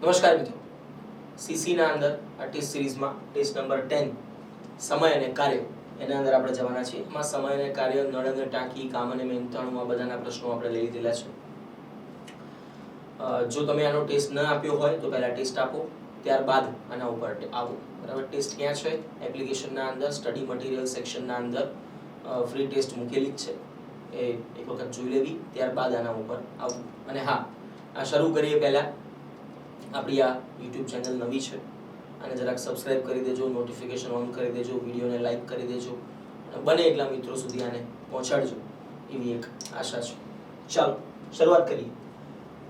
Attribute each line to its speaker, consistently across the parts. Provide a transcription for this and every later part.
Speaker 1: નમસ્કાર મિત્રો. સીસીના અંદર આ ટેસ્ટ સિરીઝમાં ટેસ્ટ નંબર ટેન સમય અને કાર્ય, એના અંદર આપણે જવાના છીએ. એમાં સમય અને કાર્ય, નળ અને ટાંકી કામ અને મહેનતાણું બધાના પ્રશ્નો આપણે લઈ લીધેલા છે. જો તમે આનો ટેસ્ટ ન આપ્યો હોય, તો પહેલા ટેસ્ટ આપો, ત્યારબાદ આના ઉપર આવો. બરાબર? ટેસ્ટ ક્યાં છે? એપ્લિકેશનના અંદર સ્ટડી મટીરિયલ સેક્શનના અંદર ફ્રી ટેસ્ટ મૂકેલી જ છે. એ એક વખત જોઈ લેવી, ત્યારબાદ આના ઉપર આવવું અને હા, આ શરૂ કરીએ પહેલા. આપણી આ યુટ્યુબ ચેનલ નવી છે અને જરાક સબસ્ક્રાઇબ કરી દેજો નોટિફિકેશન ઓન કરી દેજો, વિડીયોને લાઈક કરી દેજો, અને બને એટલા મિત્રો સુધી આને પહોંચાડજો, એવી એક આશા છે. ચાલો, શરૂઆત કરીએ.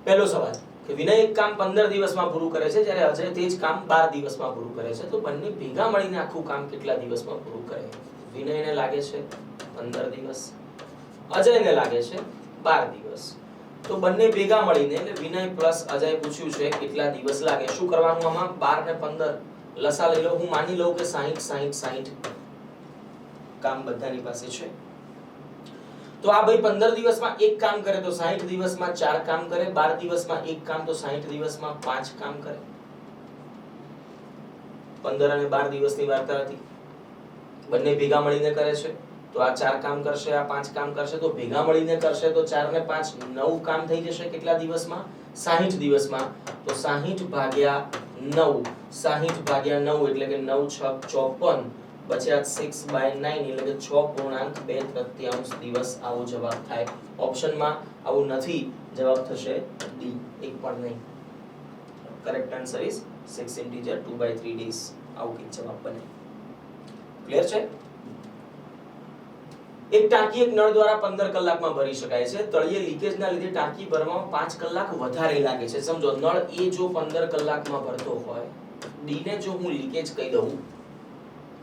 Speaker 1: પહેલો સવાલ, કે વિનય એક કામ પંદર દિવસમાં પૂરું કરે છે, જ્યારે અજય તે જ કામ બાર દિવસમાં પૂરું કરે છે, તો બંને ભેગા મળીને આખું કામ કેટલા દિવસમાં પૂરું કરે વિનયને લાગે છે પંદર દિવસ, અજયને લાગે છે બાર દિવસ. તો બંને ભેગા મળીને, એટલે વિનય પ્લસ અજય પૂછ્યું છે, કેટલા દિવસ લાગે? શું કરવાનું આમાં? બાર ને પંદર. લસા લઈ લો. હું માની લઉં કે સાહીઠ સાહીઠ સાહીઠ કામ બધાની પાસે છે. તો આ ભાઈ પંદર દિવસમાં એક કામ કરે તો સાહીઠ દિવસમાં ચાર કામ કરે. બાર દિવસમાં એક કામ તો સાહીઠ દિવસમાં પાંચ કામ કરે. પંદર અને બાર દિવસની વાર્તા હતી. બંને ભેગા મળીને કરે છે. તો આ ચાર કામ કરશે, આ પાંચ કામ કરશે, તો ભેગા મળીને કરશે, તો ચાર ને પાંચ નવ કામ થઈ જશે કેટલા દિવસમાં? સાહીઠ દિવસમાં. તો સાહીઠ ભાગ્યા નવ. સાહીઠ ભાગ્યા નવ એટલે કે નવ છ ચોપન બચ્યા સિક્સ બાય નાઇન એટલે કે છ પૂર્ણાંક બે તૃતીયાંશ દિવસ આવો જવાબ થાય. ઓપ્શનમાં આવું નથી. જવાબ થશે ડી એક પણ નહીં. Correct answer is six integer two by three days આવું કંઈક જવાબ બને. ક્લિયર છે? એક ટાંકી એક નળ દ્વારા પંદર કલાકમાં ભરી શકાય છે. તળિયે લીકેજના લીધે ટાંકી ભરવામાં પાંચ કલાક વધારે લાગે છે. સમજો, નળ એ જો પંદર કલાકમાં ભરતો હોય ડી ને જો હું લીકેજ કહી દઉં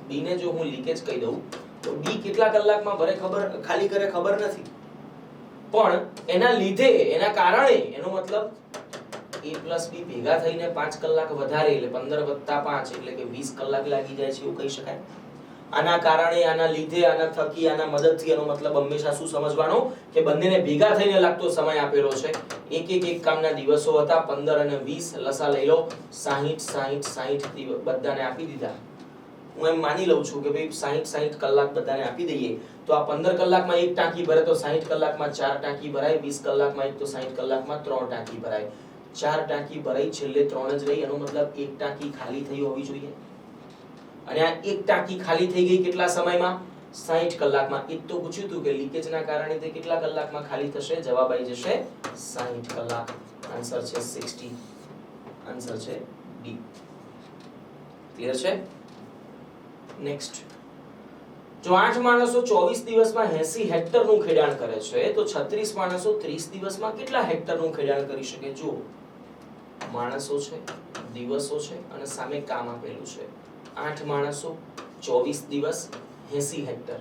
Speaker 1: ડી ને જો હું લીકેજ કહી દઉં, તો ડી કેટલા કલાકમાં ભરે ખબર, ખાલી કરે ખબર નથી. પણ એના લીધે, એના કારણે એનો મતલબ એ પ્લસ બી ભેગા થઈને પાંચ કલાક વધારે એટલે પંદર વત્તા પાંચ એટલે કે વીસ કલાક લાગી જાય છે એવું કહી શકાય. આના કારણે, આના લીધે, આના થકી, આના મદદથી એનો મતલબ હંમેશા શું સમજવાનો? કે બંનેને ભેગા થઈને લાગતો સમય આપેલો છે. એક એક એક કામના દિવસો હતા, પંદર અને વીસ, લસા લઈ લો, સાહીઠ સાહીઠ સાહીઠ બધાને આપી દીધા. હું એમ માની લઉં છું કે ભાઈ, સાહીઠ સાહીઠ કલાક બધાને આપી દઈએ, તો આ પંદર કલાકમાં એક ટાંકી ભરે તો સાહીઠ કલાકમાં ચાર ટાંકી ભરાય, વીસ કલાકમાં એક તો સાહીઠ કલાકમાં ત્રણ ટાંકી ભરાય. ચાર ટાંકી ભરાઈ, છેલ્લે ત્રણ જ રહી, એનો મતલબ એક ટાંકી ખાલી થઈ હોવી જોઈએ. અને આ એક ટાંકી ખાલી થઈ ગઈ કેટલા સમયમાં? 60 કલાકમાં. એ તો પૂછ્યું હતું કે લીકેજના કારણે તે કેટલા કલાકમાં ખાલી થશે? જવાબ આવી જશે 60 કલાક. આન્સર છે 60 આન્સર છે ડી ક્લિયર છે? નેક્સ્ટ જો આઠ માણસો 24 દિવસમાં 80 હેક્ટરનું ખેડાણ કરે છે, તો 36 માણસો 30 દિવસમાં કેટલા હેક્ટરનું ખેડાણ કરી શકે? જો માણસો છે, દિવસો છે અને સામે કામ આપેલું છે. આઠ માણસો, ચોવીસ દિવસ, એસી હેક્ટર.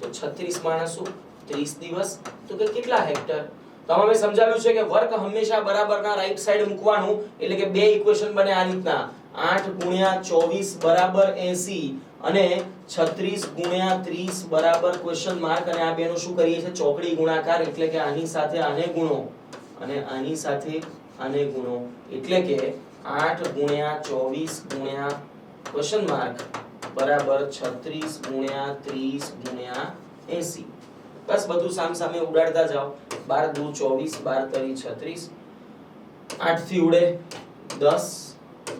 Speaker 1: તો છત્રીસ માણસો, ત્રીસ દિવસ, તો કે કેટલા હેક્ટર? તો અમે સમજાવ્યું છે કે વર્ક હંમેશા બરાબરના રાઈટ સાઈડ મૂકવાનું, એટલે કે બે ઇક્વેશન બને આ રીતના. આઠ ગુણ્યા ચોવીસ બરાબર એસી અને છત્રીસ ગુણ્યા ત્રીસ બરાબર ક્વેશ્ચન માર્ક અને આ બેનું શું કરીએ છીએ? ચોકડી ગુણાકાર, એટલે કે આની સાથે આને ગુણો. અને આની સાથે આને ગુણો. એટલે કે આઠ ગુણ્યા ચોવીસ ગુણ્યા ક્વેશ્ચન માર્ક બરાબર 36 ગુણ્યા 30 ગુણ્યા 80 બસ બધું સામસામે ઉડાડતા જાઓ. 12 દુ 24 12 તરી 36 8 થી ઉડે 10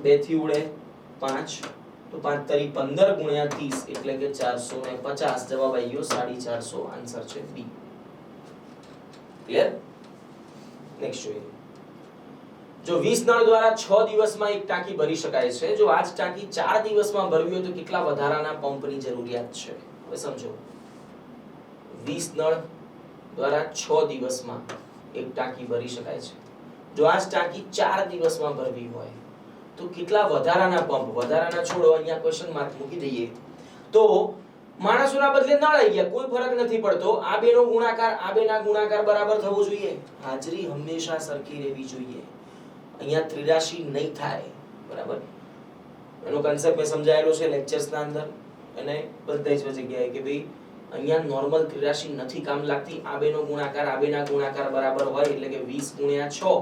Speaker 1: 2 થી ઉડે 5 તો 5 તરી 15 ગુણ્યા 30 એટલે કે 450 જવાબ આવ્યો ગયો 450 આન્સર છે બી ક્લિયર નેક્સ્ટ જોઈએ. જો 20 નળ દ્વારા 6 દિવસમાં એક ટાંકી ભરી શકાય છે, જો આ જ ટાંકી 4 દિવસમાં ભરવી હોય તો કેટલા વધારાના પંપની જરૂરિયાત છે? હવે સમજો. 20 નળ દ્વારા 6 દિવસમાં એક ટાંકી ભરી શકાય છે. જો આ જ ટાંકી 4 દિવસમાં ભરવી હોય, તો કેટલા વધારાના પંપ? વધારાના છોડો અહીંયા ક્વેશ્ચન માર્ક મૂકી દઈએ. તો માણસોના બદલે નળ આવી ગયા, કોઈ ફરક નથી પડતો. આ બેનો ગુણાકાર, આ બેના ગુણાકાર બરાબર થવો જોઈએ. હાજરી હંમેશા સરખી રહેવી જોઈએ. અહીંયા ત્રિરાશી નહીં થાય, બરાબર? એનો કન્સેપ્ટ મેં સમજાયેલો છે લેક્ચર્સના અંદર. અને બધા જ જગ્યાએ કે ભાઈ, અહીંયા નોર્મલ ત્રિરાશી નથી કામ લાગતી. આ બેનો ગુણાકાર, આ બેના ગુણાકાર બરાબર હોય, એટલે કે 20 ગુણ્યા 6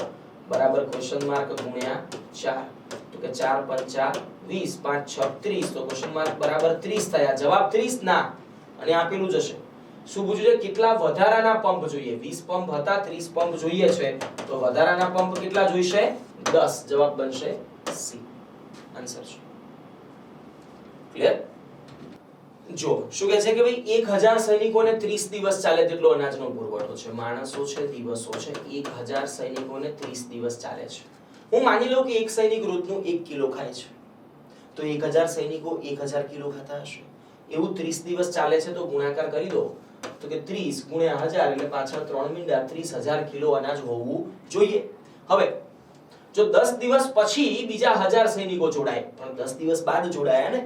Speaker 1: બરાબર ક્વેશ્ચન માર્ક ગુણ્યા ચાર. તો કે ચાર પંચા વીસ, પાંચ, છ, ત્રીસ. તો ક્વેશ્ચન માર્ક બરાબર ત્રીસ થયા. જવાબ ત્રીસ ના. અને આપેલું જશે શું પૂછ્યું છે? કેટલા વધારાના પંપ જોઈએ? 20 પંપ હતા 30 પંપ જોઈએ છે. તો વધારાના પંપ કેટલા જોઈશે? 10 જવાબ બનશે સી. આન્સર છે. ક્લિયર જો, શું કહે છે કે ભાઈ 1000 સૈનિકોને 30 દિવસ ચાલે તેટલો અનાજનો પુરવઠો છે. માણસો છે, દિવસો છે. 1000 સૈનિકોને 30 દિવસ ચાલે છે. હું માની લઉં કે એક સૈનિક રોજનું 1 કિલો ખાય છે. તો 1000 સૈનિકો 1000 કિલો ખાતા હશે. એવું 30 દિવસ ચાલે છે તો ગુણાકાર કરી દો. તો કે 30 ગુણ્યા 1000 એટલે પાછળ 3 મીંડા 30000 કિલો અનાજ હોવું જોઈએ. હવે, જો 10 દિવસ પછી બીજા 1000 સૈનિકો જોડાય, પણ 10 દિવસ બાદ જોડાયા ને?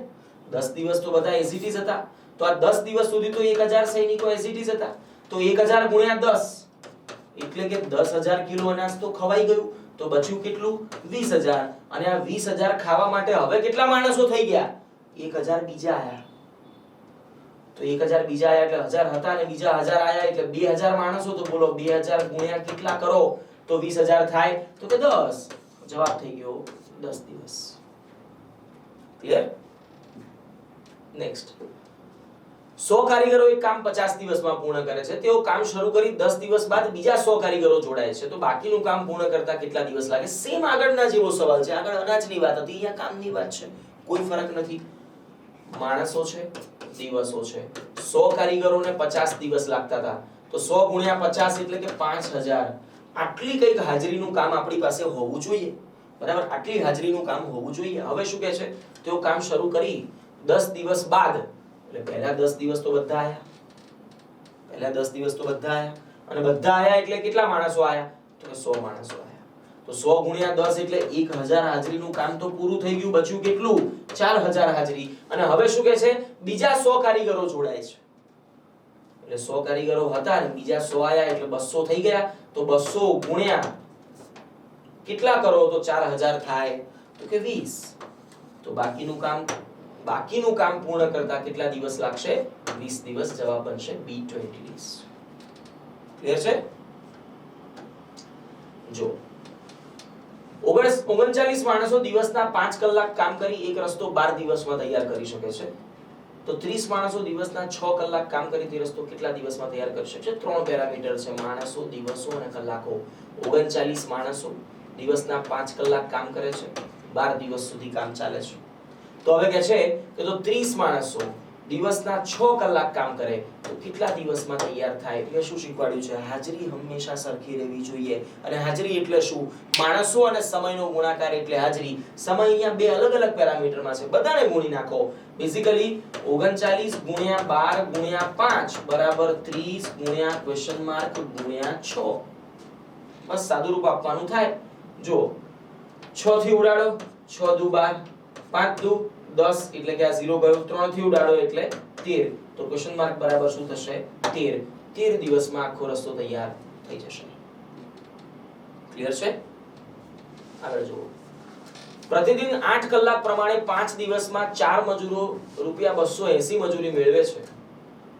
Speaker 1: 10 દિવસ તો બધા એસીટીસ હતા. તો આ 10 દિવસ સુધી તો 1000 સૈનિકો એસીટીસ હતા. તો 1000 ગુણ્યા 10 એટલે કે 10000 કિલો અનાજ તો ખવાઈ ગયું. તો બચ્યું કેટલું? 20000 અને આ 20000 ખાવા માટે હવે કેટલા માણસો થઈ ગયા? 1000 બીજા આયા. તો 1000 બીજા આયા એટલે 1000 હતા અને બીજા 1000 આયા એટલે 2000 માણસો તો બોલો 2000 ગુણ્યા કેટલા કરો? તો 20000 થાય. તો કે 10 જવાબ થઈ ગયો 10 દિવસ. ક્લિયર નેક્સ્ટ 100 કારીગરો એક કામ 50 દિવસમાં પૂર્ણ કરે છે. તેઓ કામ શરૂ કરી 10 દિવસ બાદ બીજા 100 કારીગરો જોડાય છે. તો બાકીનું કામ પૂર્ણ કરતા કેટલા દિવસ લાગે? સેમ આગળના જેવો સવાલ છે. આગળ અનાજની વાત હતી. અહીંયા કામની વાત છે. કોઈ ફરક નથી. માણસો છે. દિવસો છે. 100 કારીગરોને 50 દિવસ લાગતા હતા. તો 100 ગુણ્યા 50 એટલે કે 5000 આટલી કંઈક હાજરીનું કામ આપણી પાસે હોવું જોઈએ. બરાબર? આટલી હાજરીનું કામ હોવું જોઈએ. હવે શું કહે છે? તેઓ કામ શરૂ કરી 10 દિવસ બાદ. એટલે પહેલા 10 દિવસ તો બધા આયા. પહેલા 10 દિવસ તો બધા આયા. અને બધા આયા એટલે કેટલા માણસો આયા? તો કે 100 માણસો તો 100 ગુણ્યા 10 એટલે 1000 હાજરીનું કામ તો પૂરું થઈ ગયું, બચ્યું કેટલું? 4000 હાજરી અને હવે શું કહે છે? બીજા 100 કારીગરો જોડાય છે. એટલે 100 કારીગરો હતા ને બીજા 100 આયા એટલે 200 થઈ ગયા. તો 200 ગુણ્યા કેટલા કરો? તો 4000 થાય. તો કે 20 તો બાકીનું કામ બાકીનું કામ પૂર્ણ કરતા કેટલા દિવસ લાગશે? 20 દિવસ જવાબ બનશે બી 20 ક્લિયર છે? જો ઓગણચાલીસ માણસો દિવસના પાંચ કલાક કામ કરી એક રસ્તો બાર દિવસમાં તૈયાર કરી શકે છે. તો ત્રીસ માણસો દિવસના છ કલાક કામ કરી તે રસ્તો કેટલા દિવસમાં તૈયાર કરી શકે છે? ત્રણ પેરામીટર છે. માણસો દિવસો અને કલાકો. ઓગણચાલીસ માણસો દિવસના પાંચ કલાક કામ કરે છે. બાર દિવસ સુધી કામ ચાલે છે. તો હવે કે છે કે તો ત્રીસ માણસો દિવસના છ કલાક કામ કરે, તો કેટલા દિવસમાં તૈયાર થાય? એટલે શું શીખવાડ્યું છે? હાજરી હંમેશા સરખી રહેવી જોઈએ. અને હાજરી એટલે શું? માણસો અને સમયનો ગુણાકાર એટલે હાજરી. સમય અહીંયા બે અલગ અલગ પેરામીટરમાં છે. બધાને ગુણી નાખો. બેઝિકલી 39 ગુણ્યા બાર ગુણ્યા પાંચ બરાબર 30 ગુણ્યા ક્વેશ્ચન માર્ક ગુણ્યા છ. બસ સાદું રૂપ આપવાનું થાય. જો, છ થી ઉડાડો, છ દુ 12 5 દુ 10 એટલે કે આ 0 ગયો 3 થી ઉડાડો એટલે 13 તો ક્વેશ્ચન માર્ક બરાબર શું થશે? 13 13 દિવસમાં આખો રસ્તો તૈયાર થઈ જશે. ક્લિયર છે? આગળ જુઓ. પ્રતિદિન 8 કલાક પ્રમાણે 5 દિવસમાં 4 મજૂરો રૂપિયા 280 મજૂરી મેળવે છે.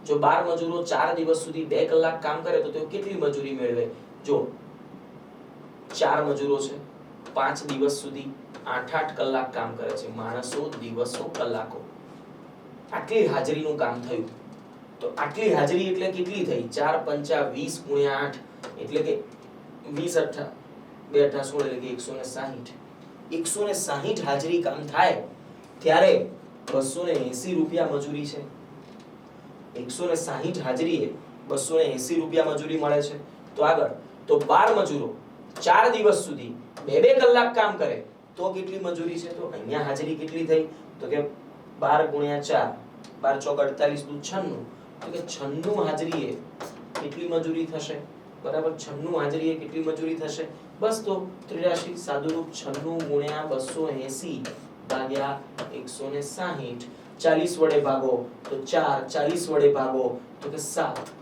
Speaker 1: જો 12 મજૂરો 4 દિવસ સુધી 2 કલાક કામ કરે તો તેઓ કેટલી મજૂરી મેળવે? જો 4 મજૂરો છે 5 દિવસ સુધી 8-8 કલાક કામ કરે છે. માણસો દિવસો, કલાકો. આટલી હાજરીનું કામ થયું. તો આટલી હાજરી એટલે કેટલી થઈ? ચાર પંચા વીસ ગુણ્યા આઠ એટલે કે વીસ અઠ્ઠા. બે અઠા સોળ એટલે કે 160 160 હાજરી કામ થાય ત્યારે 280 રૂપિયા મજૂરી છે. 160 હાજરીએ 280 રૂપિયા મજૂરી મળે છે. તો આગળ. તો બાર મજૂરો. 4 દિવસ સુધી બે બે કલાક કામ કરે, તો કેટલી મજૂરી છે? તો અહીંયા હાજરી કેટલી થઈ? તો કે બાર ગુણ્યા 4 12 ચોક 48 દુ 96 તો કે 96 હાજરીએ કેટલી મજૂરી થશે? બરાબર 96 હાજરીએ કેટલી મજૂરી થશે? બસ તો 83 સાદુરૂપ 96 ગુણ્યા 280 ભાગ્યા 160 40 વડે ભાગો, તો 4 40 વડે ભાગો, તો કે 7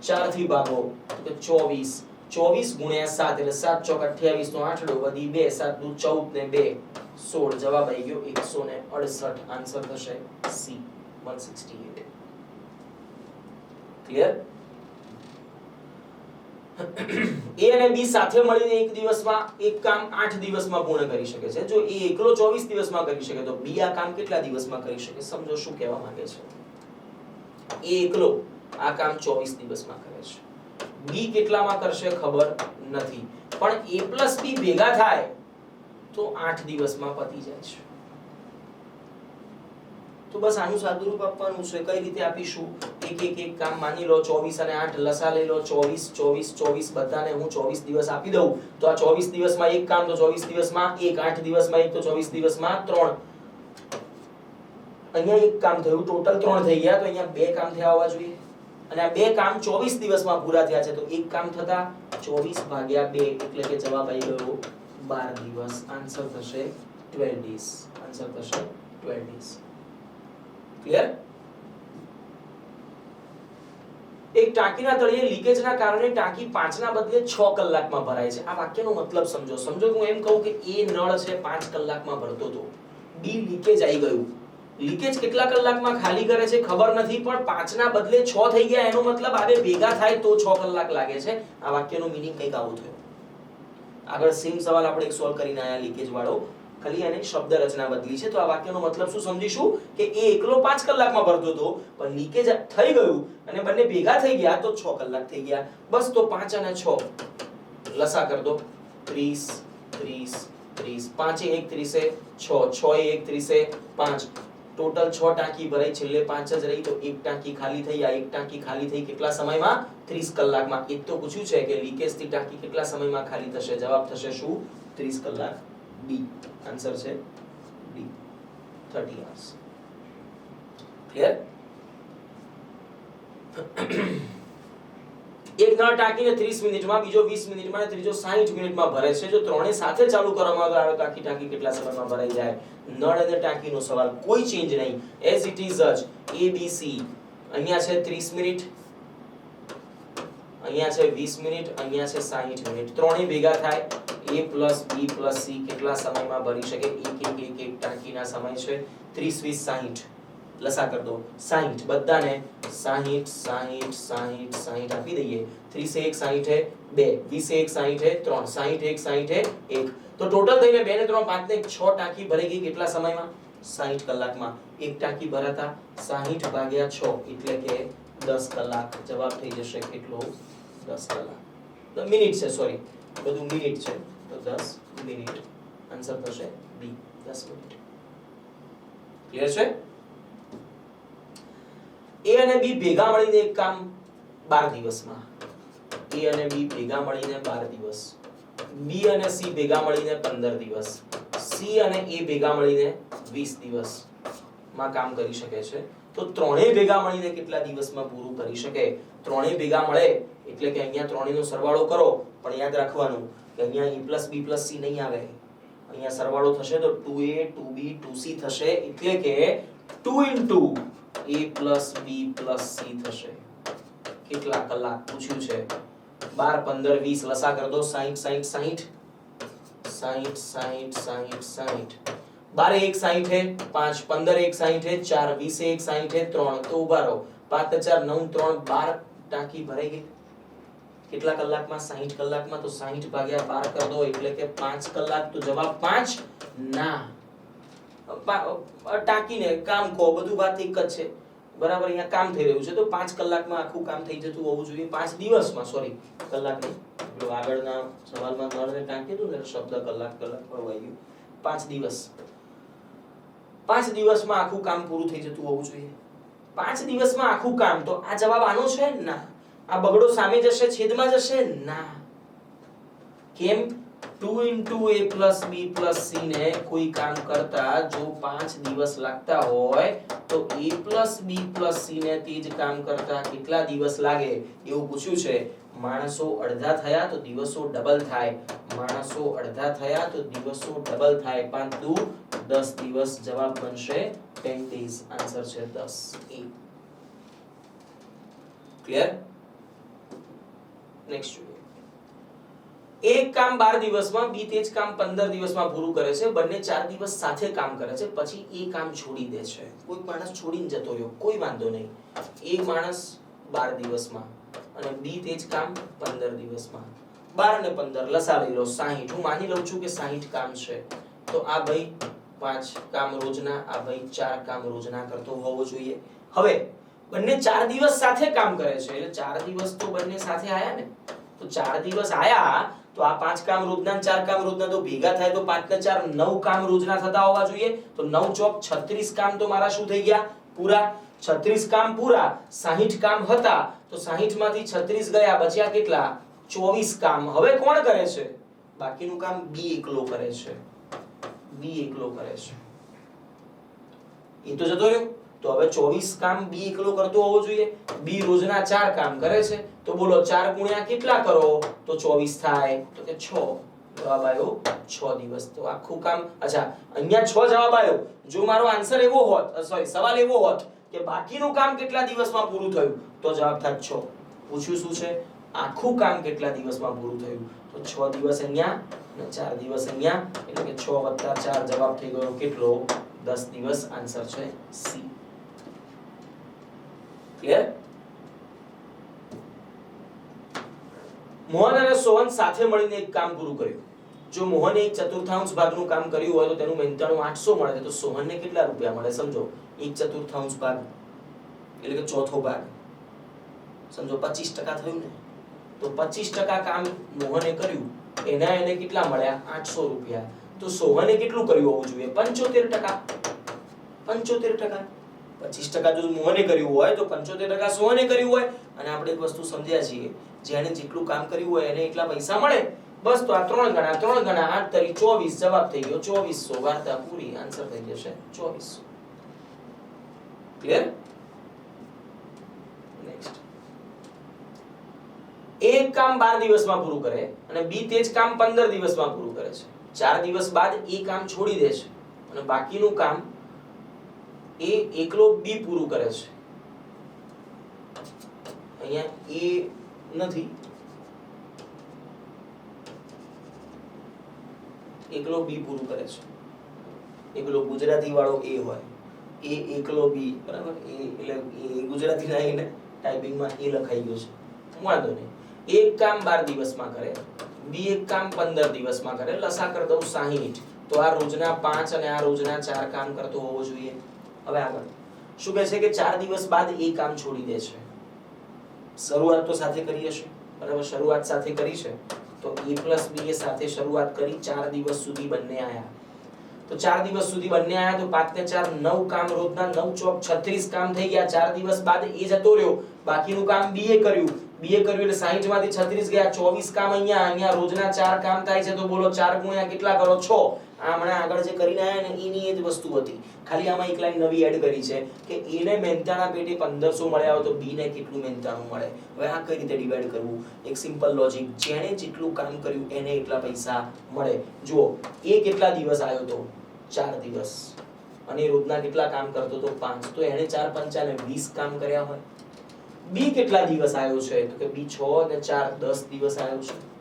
Speaker 1: 4 થી ભાગો, તો કે 24 24 ગુણ્યા 7 એટલે 7 ચોક 28 નો આઠડો વધી 2 7 દુ 14 ને 2 16 જવાબ આવી ગયો 168 આન્સર થશે સી 168 ક્લિયર એ અને બી સાથે મળીને એક દિવસમાં, એક કામ આઠ દિવસમાં પૂર્ણ કરી શકે છે. જો એ એકલો ચોવીસ દિવસમાં કરી શકે, તો બી આ કામ કેટલા દિવસમાં કરી શકે? સમજો શું કહેવા માંગે છે? એ એકલો આ કામ ચોવીસ દિવસમાં કરે છે. બી કેટલામાં કરશે ખબર નથી. પણ એ પ્લસ બી ભેગા થાય તો આઠ દિવસમાં પતી જાય છે. તો બસ આનું સાદુરૂપ આપવાનું છે. કઈ રીતે આપીશું? એક એક એક કામ માની લો, ચોવીસ અને આઠ લસા લઈ લો. ચોવીસ ચોવીસ ચોવીસ, બધાને હું ચોવીસ દિવસ આપી દઉં. તો આ ચોવીસ દિવસમાં એક કામ, તો ચોવીસ દિવસમાં એક, આઠ દિવસમાં એક, તો ચોવીસ દિવસમાં ત્રણ. અહીંયા એક કામ થયું, ટોટલ ત્રણ થઈ ગયા, તો અહીંયા બે કામ થયા હોવા જોઈએ. અને આ બે કામ ચોવીસ દિવસમાં પૂરા થયા છે. તો એક કામ થતા ચોવીસ ભાગ્યા બે એટલે કે જવાબ આવી ગયો 12 દિવસ. આન્સર થશે ટ્વેલ્વ ડેઝ આન્સર થશે ટ્વેલ્વ ડેઝ ક્લિયર એક ટાંકીના તળિયે લીકેજના કારણે ટાંકી પાંચના બદલે છ કલાકમાં ભરાય છે. આ વાક્યનો મતલબ સમજો. સમજો હું એમ કહું કે એ નળ છે, પાંચ કલાકમાં ભરતો હતો. બી લીકેજ આવી ગયું. લીકેજ કેટલા કલાકમાં ખાલી કરે છે ખબર નથી, પણ પાંચના બદલે છ થઈ ગયા, એનો મતલબ આવે ભેગા થાય તો છ કલાક લાગે છે. આ વાક્યનો મિનિંગ કંઈક આવો થયો. આગળ સેમ સવાલ આપણે એક સોલ્વ કરીને આયા લીકેજ વાળો. ખાલી એને શબ્દ રચના બદલી છે, તો આ વાક્યનો મતલબ શું સમજીશું? કે એ એકલો પાંચ કલાકમાં ભરતો હતો, પણ લીકેજ થઈ ગયું, અને બંને ભેગા થઈ ગયા, તો છ કલાક થઈ ગયા. બસ તો પાંચ અને છ. લસા કર દો. ત્રીસ ત્રીસ ત્રીસ. પાંચે એક ત્રીસે છ. છ એ એક ત્રીસે પાંચ. ટોટલ છ ટાંકી ભરાઈ, છેલ્લે પાંચ જ રહી, તો એક ટાંકી ખાલી થઈ, આ એક ટાંકી ખાલી થઈ કેટલા સમયમાં? 30 કલાકમાં. એક તો પૂછ્યું છે કે લીકેજથી ટાંકી કેટલા સમયમાં ખાલી થશે? જવાબ થશે શું? 30 કલાક. બી આન્સર છે ડી 30 આવર્સ ક્લિયર એક નળ ટાંકીને 30 મિનિટમાં, બીજો 20 મિનિટમાં અને ત્રીજો 60 મિનિટમાં ભરે છે. જો ત્રણે સાથે ચાલુ કરવામાં આવે તો આખી ટાંકી કેટલા સમયમાં ભરાઈ જાય? નળ અને ટાંકીનો સવાલ. કોઈ ચેન્જ નહીં. એઝ ઇટ ઇઝ જ. એ બી સી અહીંયા છે 30 મિનિટ. અહીંયા છે 20 મિનિટ. અહીંયા છે 60 મિનિટ. ત્રણેય ભેગા થાય. A plus B plus C કેટલા સમયમાં ભરી શકે? એક એક એક એક ટાંકીના સમય છે. 30 20 60 લસા કર દો 60 બધાને 60 60 60 60 આપી દઈએ. 30 એક 60 હે 2 20 એક 60 હે 3 60 એક. 60 હે 1 તો ટોટલ થઈને 2 ને 3 5 ને 6 ટાંકી ભરાઈ ગઈ કેટલા સમયમાં? 60 કલાકમાં. એક ટાંકી ભરાતા 60 ભાગ્યા 6 એટલે કે 10 કલાક. જવાબ થઈ જશે કેટલો? 10 કલાક. તો મિનિટ છે સોરી બધું મિનિટ છે. તો 10 મિનિટ. આન્સર થશે બી. 10 મિનિટ. ક્લિયર છે? એ અને બી ભેગા મળીને એક કામ બાર દિવસમાં. એ અને બી ભેગા મળીને બાર દિવસ. બી અને સી ભેગા મળીને પંદર દિવસ. સી અને એ ભેગા મળીને વીસ દિવસમાં કામ કરી શકે છે. તો ત્રણેય ભેગા મળીને કેટલા દિવસમાં પૂરું કરી શકે? ત્રણેય ભેગા મળે એટલે કે અહીંયા ત્રણેયનો સરવાળો કરો. પણ યાદ રાખવાનું કે અહીંયા a plus B plus C નહીં આવે. અહીંયા સરવાળો થશે તો 2a 2b 2c થશે. એટલે કે 2 2 A plus B plus C થશે. કેટલા કલાક પૂછ્યું છે? બાર, પંદર, વીસ, લસા કર દો. સાહીઠ સાહીઠ સાહીઠ સાહીઠ સાહીઠ સાહીઠ સાહીઠ બારે એક સાહીઠ હે, પાંચ, પંદર એક સાહીઠ હે, ચાર, વીસ એક સાઈઠ હે, ત્રણ. તો ઊભા રહો. પાંચ, ચાર, નવ, ત્રણ, બાર ટાંકી ભરાઈ ગઈ. કેટલા કલાકમાં? સાહીઠ કલાકમાં તો સાહીઠ ભાગ્યા બાર કર દો. એટલે કે પાંચ કલાક. તો જવાબ પાંચ? ના. ટાંકીને કામ કહો, બધું વાત એક જ છે. બરાબર, અહીંયા કામ થઈ રહ્યું છે તો પાંચ કલાકમાં આખું કામ થઈ જતું હોવું જોઈએ. પાંચ દિવસમાં સોરી કલાક નહીં. આગળના સવાલમાં નળને ટાંકી હતું ને શબ્દ કલાક કલાક વાળું ગયું. પાંચ દિવસ. પાંચ દિવસમાં આખું કામ પૂરું થઈ જતું હોવું જોઈએ. પાંચ દિવસમાં આખું કામ, તો આ જવાબ આનો છે? ના. આ બગડો સામે જશે, છેદમાં જશે? ના. કેમ? 2 into a plus b plus c ને કોઈ કામ કરતા જો પાંચ દિવસ લાગતા હોય, તો a plus b plus c ને તે જ કામ કરતા કેટલા દિવસ લાગે? એવું પૂછ્યું છે. માણસો અડધા થયા તો દિવસો ડબલ થાય. માણસો અડધા થયા તો દિવસો ડબલ થાય. પરંતુ 10 દિવસ જવાબ બનશે 10 days આન્સર છે 10 એ ક્લિયર નેક્સ્ટ એક કામ બાર દિવસમાં બી તે જ કામ પંદર દિવસમાં પૂરું કરે છે, બંને ચાર દિવસ સાથે કામ કરે છે, પછી એ કામ છોડી દે છે. કોઈ માણસ છોડીને જતો રહ્યો, કોઈ વાંધો નહીં. એક માણસ બાર દિવસમાં અને બી તે જ કામ પંદર દિવસમાં. બાર અને પંદર લસા લઈ લો, સાહીઠ. હું માની લઉં છું કે સાહીઠ કામ છે. તો આ ભાઈ પાંચ કામ રોજના, આ ભાઈ ચાર કામ રોજના કરતો હોવો જોઈએ. હવે, બંને ચાર દિવસ સાથે કામ કરે છે, એટલે ચાર દિવસ તો બંને સાથે આયા ને. તો ચાર દિવસ આયા, તો આ પાંચ કામ રોજના ચાર કામ રોજના તો ભેગા થાય તો પાંચ ને ચાર નવ કામ રોજના થતા હોવા જોઈએ. તો નવ ચોક છત્રીસ કામ તો મારા શું થઈ ગયા? પૂરા. છત્રીસ કામ પૂરા, સાહીઠ કામ હતા. તો સાહીઠમાંથી છત્રીસ ગયા, બચ્યા કેટલા? ચોવીસ કામ. હવે કોણ કરે છે? બાકીનું કામ બી એકલો કરે છે. બી એકલો કરે છે. એ તો જતો રહ્યો. તો હવે ચોવીસ કામ બી એકલો કરતો હોવો જોઈએ. બી રોજના ચાર કામ કરે છે. તો બોલો, ચાર ગુણ્યા કેટલા કરો? તો ચોવીસ થાય. તો કે છ. જવાબ આવ્યો, છ દિવસ. તો આખું કામ, અચ્છા, અહીંયા છ જવાબ આવ્યો. જો મારો આન્સર એવો હોત સોરી સવાલ એવો હોત કે બાકીનું કામ કેટલા દિવસમાં પૂરું થયું? તો જવાબ થાય છ. પૂછ્યું શું છે? આખું કામ કેટલા દિવસમાં પૂરું થયું? તો છ દિવસ અહીંયા અને ચાર દિવસ અહીંયા. એટલે કે છ વત્તા ચાર જવાબ થઈ ગયો કેટલો? દસ દિવસ આન્સર છે સી ક્લિયર મોહન અને સોહન સાથે મળીને એક કામ પૂરું કર્યું. જો મોહને એક ચતુર્થાંશ ભાગનું કામ કર્યું હોય તો તેનું મહેનતાણું આઠસો મળે તો સોહનને કેટલા રૂપિયા મળે સમજો? એક ચતુર્થાંશ ભાગ, એટલે કે ચોથો ભાગ. સમજો, પચીસ ટકા થયું ને? તો પચીસ ટકા કામ મોહને કર્યું. એના એને કેટલા મળ્યા? આઠસો રૂપિયા. તો સોહને કેટલું કર્યું હોવું જોઈએ? પંચોતેર ટકા. પંચોતેર ટકા. પચીસ ટકા જો મોહને કર્યું હોય તો પંચોતેર ટકા સોહને કર્યું હોય. અને આપણે એક વસ્તુ સમજ્યા છીએ જેને જેટલું કામ કર્યું હોય એને એટલા પૈસા મળે. બસ તો આ ત્રણ ગણા ત્રણ ગણા આઠ તરી ચોવીસ, જવાબ થઈ ગયો. ચોવીસો. વાર્તા પૂરી આન્સર થઈ જશે. ચોવીસો. ક્લિયર નેક્સ્ટ એક કામ બાર દિવસમાં પૂરું કરે અને બી તે જ કામ પંદર દિવસમાં પૂરું કરે છે. ચાર દિવસ બાદ એ કામ છોડી દે છે. અને બાકીનું કામ એ એકલો બી પૂરું કરે છે. અહીંયા એ નથી. એકલો બી પૂરું કરે છે. એકલો ગુજરાતી વાળો એ હોય. એ એકલો બી, બરાબર? એ એટલે ગુજરાતી ના એને ટાઈપિંગમાં એ લખાઈ ગયું છે. વાંધો નહીં. એક કામ બાર દિવસમાં કરે. બી એક કામ પંદર દિવસમાં કરે. લસા કરી દઉં સાહીઠ. તો આ રોજના પાંચ અને આ રોજના ચાર કામ કરતો હોવો જોઈએ. હવે આગળ. શું કહે છે કે ચાર દિવસ બાદ એ કામ છોડી દે છે? શરૂઆત તો સાથે કરી હશે. બરાબર? શરૂઆત સાથે કરી છે. તો એ પ્લસ બી એ સાથે શરૂઆત કરી ચાર દિવસ સુધી બંને આયા. તો ચાર દિવસ સુધી બંને આયા તો પાંચ ને ચાર નવ કામ રોજના નવ ચોક છત્રીસ કામ થઈ ગયા. ચાર દિવસ બાદ એ જતો રહ્યો. બાકીનું કામ બી એ કર્યું. બી એ કર્યું એટલે સાહીઠમાંથી છત્રીસ ગયા. ચોવીસ કામ અહીંયા અહીંયા રોજના ચાર કામ થાય છે તો બોલો ચાર ગુણ્યા કેટલા કરો? છો. આ હમણાં આગળ જે કરીને આવ્યા ને, એની એ જ વસ્તુ હતી. ખાલી આમાં એક લાઈન નવી એડ કરી છે કે એને મહેનતાણા પેટે પંદરસો મળ્યા હોય તો બી ને કેટલું મહેનતાણું મળે? હવે આ કઈ રીતે ડિવાઈડ કરવું? એક સિમ્પલ લોજિક જેણે જેટલું કામ કર્યું, એને એટલા પૈસા મળે. જુઓ, એ કેટલા દિવસ આવ્યો તો? ચાર દિવસ. અને એ રોજના કેટલા કામ કરતો તો? પાંચ. તો એણે ચાર પંચાને વીસ કામ કર્યા હોય. બી કેટલા દિવસ આવ્યો છે? તો કે બી છ અને ચાર દસ દિવસ આવ્યો છે.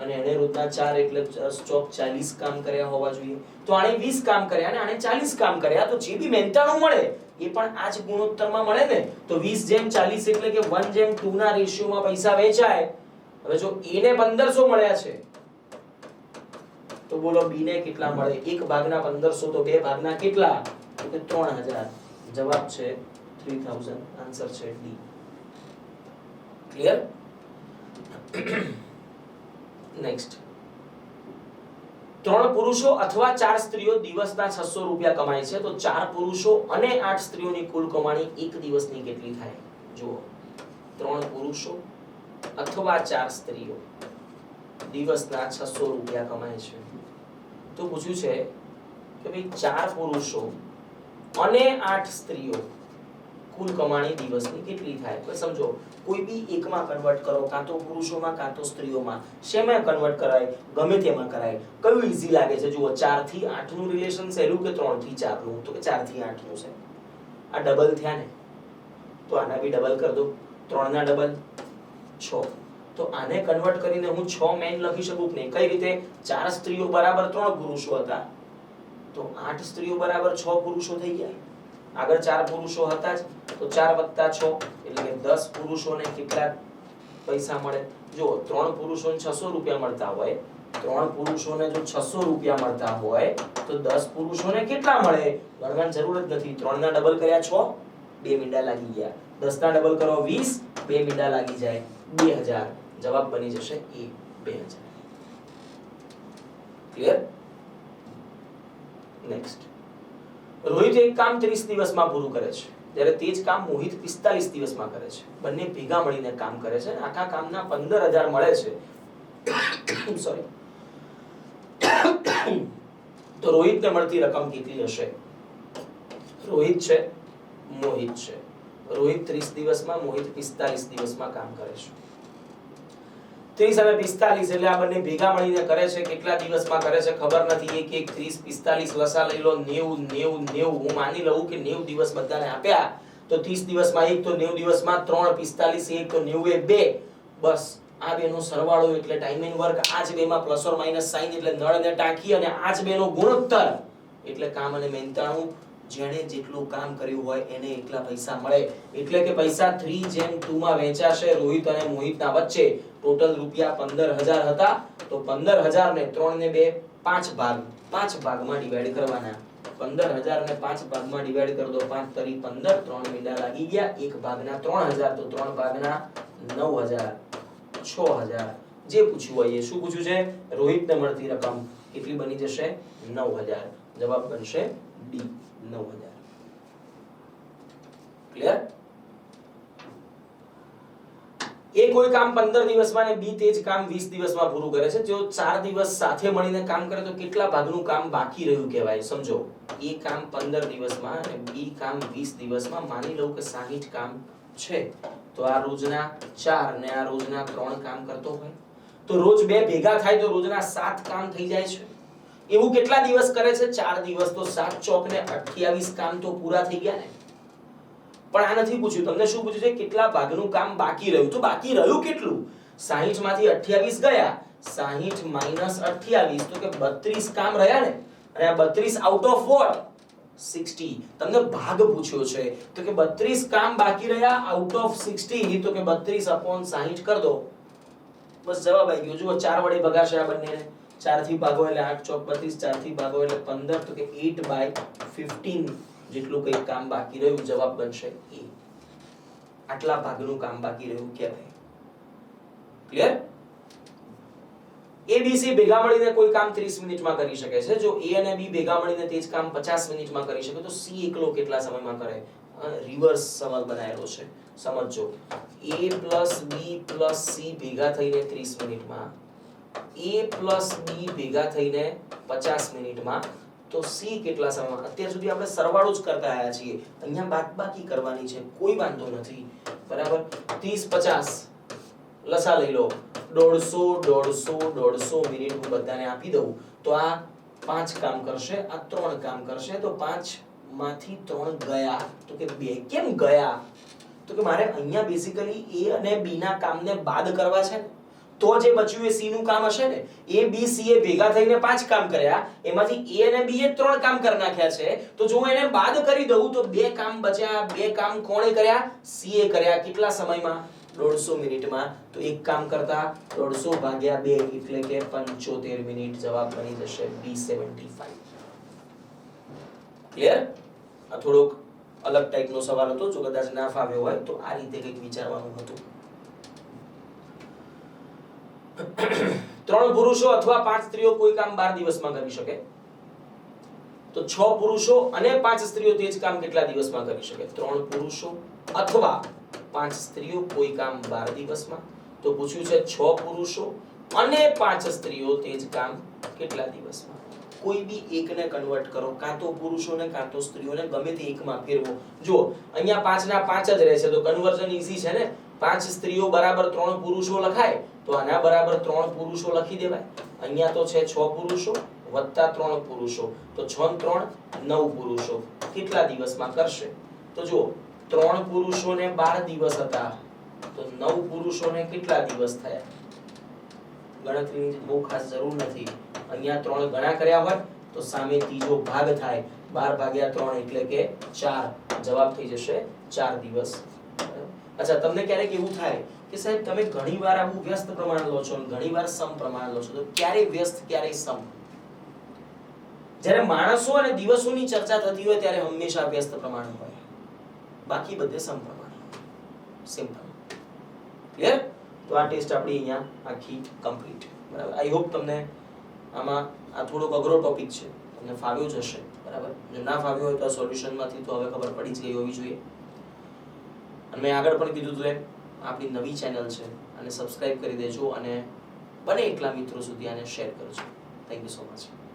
Speaker 1: અને એને રોજના ચાર એટલે ચોક ચાલીસ કામ કર્યા હોવા જોઈએ. તો આણે વીસ કામ કર્યા અને આણે ચાલીસ કામ કર્યા. તો જે બી મહેનતાણું મળે, એ પણ આ જ ગુણોત્તરમાં મળે ને. તો વીસ જેમ ચાલીસ એટલે કે વન જેમ ટુ ના રેશિયોમાં પૈસા વેચાય. હવે જો એને પંદરસો મળ્યા છે, તો બોલો બી ને કેટલા મળે? એક ભાગના પંદરસો તો બે ભાગના કેટલા? તો કે ત્રણ હજાર. જવાબ છે થ્રી થાઉઝન્ડ આન્સર છે ડી ક્લિયર નેક્સ્ટ ત્રણ પુરુષો અથવા ચાર સ્ત્રીઓ દિવસના છસો રૂપિયા કમાય છે. તો ચાર પુરુષો અને આઠ સ્ત્રીઓની કુલ કમાણી એક દિવસની કેટલી થાય? જુઓ. ત્રણ પુરુષો અથવા ચાર સ્ત્રીઓ દિવસના છસો રૂપિયા કમાય છે. તો પૂછ્યું છે કે ભાઈ ચાર પુરુષો અને આઠ સ્ત્રીઓ કુલ કમાણી દિવસની કેટલી થાય? તો સમજો, કોઈ બી એકમાં કન્વર્ટ કરો, કાં તો પુરુષોમાં, કાં તો સ્ત્રીઓમાં, શેમાં કન્વર્ટ કરાય? ગમે તેમાં કરાય. કયું ઈઝી લાગે છે? જુઓ ચારથી આઠનું રિલેશન સહેલું કે ત્રણથી ચારનું તો કે ચારથી આઠનું છે. આ ડબલ થયા ને, તો આના બી ડબલ કરી દો. ત્રણ ના ડબલ છ. તો આને કન્વર્ટ કરીને હું છ મેન લખી શકું કે નહીં? કઈ રીતે? ચાર સ્ત્રીઓ બરાબર ત્રણ પુરુષો હતા. તો આઠ સ્ત્રીઓ બરાબર છ પુરુષો થઈ ગયા. આગળ ચાર પુરુષો હતા જ. તો ચાર વત્તા છ, એટલે કે દસ પુરુષોને કેટલા પૈસા મળે? જો ત્રણ પુરુષોને છસો રૂપિયા મળતા હોય, ત્રણ પુરુષોને જો છસો રૂપિયા મળતા હોય, તો દસ પુરુષોને કેટલા મળે? ગણવાની જરૂર જ નથી. ત્રણ ના ડબલ કર્યા છ, બે મીંડા લાગી ગયા. દસ ના ડબલ કરો વીસ, બે મીંડા લાગી જાય બે હજાર. જવાબ બની જશે એ, બે હજાર. ક્લિયર નેક્સ્ટ રોહિત એક કામ 30 દિવસમાં પૂરું કરે છે. ત્યારે તે જ કામ મોહિત 45 દિવસમાં કરે છે. બંને ભેગા મળીને કામ કરે છે આખા કામના 15000 મળે છે. સોરી તો રોહિતને મળતી રકમ કેટલી હશે? રોહિત છે, મોહિત છે. રોહિત 30 દિવસમાં, મોહિત 45 દિવસમાં કામ કરે છે. 30 અને 45 એટલે આ બંને ભેગા મળીને કરે છે. કેટલા દિવસમાં કરે છે ખબર નથી. એક એક 30 45 લસા લઈ લો. 90 90 90 હું માની લઉં કે 90 દિવસ બધાને આપ્યા. તો 30 દિવસમાં એક, તો 90 દિવસમાં 3 45 એક, તો 90 એ બે. બસ. આ બેનો સરવાળો એટલે ટાઈમિંગ વર્ક આ જ બેમાં પ્લસ ઓર માઇનસ સાઈન એટલે નળ અને ટાંકી અને આ જ બેનો ગુણોત્તર. એટલે કામ અને મહેનતાણું જેણે જેટલું કામ કર્યું હોય એને એટલા પૈસા મળે. એટલે કે પૈસા 3 જેમ 2 માં વહેંચાશે રોહિત અને મોહિતના વચ્ચે. ટોટલ રૂપિયા 15000 હતા. તો 15000 ને 3 ને 2 પાંચ ભાગ. પાંચ ભાગમાં ડિવાઈડ કરવાના. 15000 ને પાંચ ભાગમાં ડિવાઈડ કરી દો 5 તરી 15 ત્રણ મીંડા લાગી ગયા. એક ભાગના 3000 તો ત્રણ ભાગના 9000 6000 જે પૂછ્યું હોય એ શું પૂછ્યું છે? રોહિતને મળતી રકમ કેટલી બની જશે? 9000 જવાબ બનશે ડી 9000 ક્લિયર એ કોઈ કામ 15 દિવસમાં ને બી તે જ કામ 20 દિવસમાં પૂરું કરે છે. જો ચાર દિવસ સાથે મળીને કામ કરે તો કેટલા ભાગનું કામ બાકી રહ્યું કહેવાય? સમજો. એ કામ 15 દિવસમાં અને બી કામ 20 દિવસમાં માની લઉં કે 60 કામ છે. તો આ રોજના 4 ને આ રોજના 3 કામ કરતો હોય. તો રોજ બે ભેગા થાય તો રોજના 7 કામ થઈ જાય છે. એવું કેટલા દિવસ કરે છે? 4 દિવસ તો 7 ચોક ને 28 કામ તો પૂરા થઈ ગયા ને. પણ આ નથી પૂછ્યું. તમને શું પૂછ્યું છે? કેટલા ભાગનું કામ બાકી રહ્યું? તો બાકી રહ્યું કેટલું? 60 માંથી 28 ગયા. સાહીઠ માઇનસ અઠ્યાવીસ, તો કે 32 કામ રહ્યા ને? અને આ 32 આઉટ ઓફ વોટ 60 તમને ભાગ પૂછ્યો છે. તો કે 32 કામ બાકી રહ્યા આઉટ ઓફ 60 તો કે 32 અપોન 60 કર દો. બસ જવાબ આવી ગયો. જુઓ, ચાર વડે ભગાશે આ બંનેને. ચારથી ભાગો એટલે 8 ચોક 32 ચારથી ભાગો એટલે 15 તો કે 8 બાય 15 જેટલું કંઈ કામ બાકી રહ્યું, જવાબ બનશે એ. આટલા ભાગનું કામ બાકી રહ્યું કહેવાય. ક્લિયર એબીસી ભેગા મળીને કોઈ કામ 30 મિનિટમાં કરી શકે છે. જો એ અને બી ભેગા મળીને તે જ કામ 50 મિનિટમાં કરી શકે, તો સી એકલો કેટલા સમયમાં કરે? રિવર્સ સવાલ બનાવેલો છે. સમજજો. A plus B plus C ભેગા થઈને 30 મિનિટમાં. એ પ્લસ બી ભેગા થઈને 50 મિનિટમાં. તો સી કેટલા સમયમાં અત્યાર સુધી આપણે સરવાળો જ કરતા આવ્યા છીએ. અહીંયા બાદબાકી કરવાની છે. કોઈ વાંધો નથી. બરાબર? 30 50 લસા લઈ લો. દોઢસો દોઢસો દોઢસો મિનિટ હું બધાને આપી દઉં. તો આ પાંચ કામ કરશે, આ ત્રણ કામ કરશે. તો પાંચમાંથી ત્રણ ગયા. તો કે બે. કેમ ગયા? તો કે મારે અહીંયા બેઝિકલી એ અને બી ના કામને બાદ કરવા છે. ને તો જે બચ્યું એ સી નું કામ હશે ને, એ બી સી એ ભેગા થઈને પાંચ કામ કર્યા, એમાંથી એ અને બી એ ત્રણ કામ કરી નાખ્યા છે, તો જો એને બાદ કરી દઉં, તો બે કામ બચ્યા, બે કામ કોણે કર્યા? સી એ કર્યા. કેટલા સમયમાં? દોઢસો મિનિટમાં. તો એક કામ કરતા દોઢસો ભાગ્યા બે એટલે કે પંચોતેર મિનિટ જવાબ બની જશે બી સેવન્ટી ફાઈવ ક્લિયર આ થોડોક અલગ ટાઈપનો સવાલ હતો, જો કદાચ ના ફાવ્યો હોય, તો આ રીતે કંઈક વિચારવાનું હતું. ત્રણ પુરુષો અથવા પાંચ સ્ત્રીઓ કોઈ કામ બાર દિવસમાં કરી શકે? તો છ પુરુષો અને પાંચ સ્ત્રીઓ તે જ કામ કેટલા દિવસમાં કરી શકે? ત્રણ પુરુષો અથવા પાંચ સ્ત્રીઓ કોઈ કામ બાર દિવસમાં? તો પૂછ્યું છે છ પુરુષો અને પાંચ સ્ત્રીઓ તે જ કામ કેટલા દિવસમાં? કોઈ બી એકને કન્વર્ટ કરો, કાં તો પુરુષોને, કાં તો સ્ત્રીઓને, ગમે તે એકમાં ફેરવો. જો અહીંયા પાંચના પાંચ જ રહેશે, તો કન્વર્ઝન ઈઝી છે ને? પાંચ સ્ત્રીઓ બરાબર ત્રણ પુરુષો લખાય તો આના બરાબર ત્રણ પુરુષો લખી દેવાય. અહીંયા તો છે છ પુરુષો વત્તા ત્રણ પુરુષો. તો છ ત્રણ નવ પુરુષો. કેટલા દિવસમાં કરશે? તો જુઓ, ત્રણ પુરુષોને બાર દિવસ હતા. તો નવ પુરુષોને કેટલા દિવસ થયા? ગણતરીની બહુ ખાસ જરૂર નથી. અહીંયા ત્રણ ગણા કર્યા હોય તો સામે ત્રીજો ભાગ થાય. બાર ભાગ્યા ત્રણ એટલે કે ચાર. જવાબ થઈ જશે ચાર દિવસ. અચ્છા, તમને ક્યારેક એવું થાય કે સાહેબ, તમે ઘણીવાર આવું વ્યસ્ત પ્રમાણ લો છો ઘણીવાર સમ પ્રમાણ લો છો, તો ક્યારે વ્યસ્ત ક્યારે સમ? જ્યારે માણસો અને દિવસોની ચર્ચા થતી હોય ત્યારે હંમેશા વ્યસ્ત પ્રમાણ હોય. બાકી બધે સમ પ્રમાણ સિમ્પલ ક્લિયર તો આ ટેસ્ટ આપણી અહીંયા આખી કમ્પ્લીટ બરાબર. આઈ હોપ તમને આમાં આ થોડોક અઘરો ટોપિક છે. તમને ફાવ્યો જ હશે. બરાબર? જો ના ફાવ્યો હોય તો સોલ્યુશનમાંથી તો હવે ખબર પડી જ ગઈ હોવી જોઈએ. અને મેં આગળ પણ કીધું હતું એમ આપણી નવી ચેનલ છે અને સબસ્ક્રાઇબ કરી દેજો અને બને એટલા મિત્રો સુધી આને શેર કરજો. Thank you so much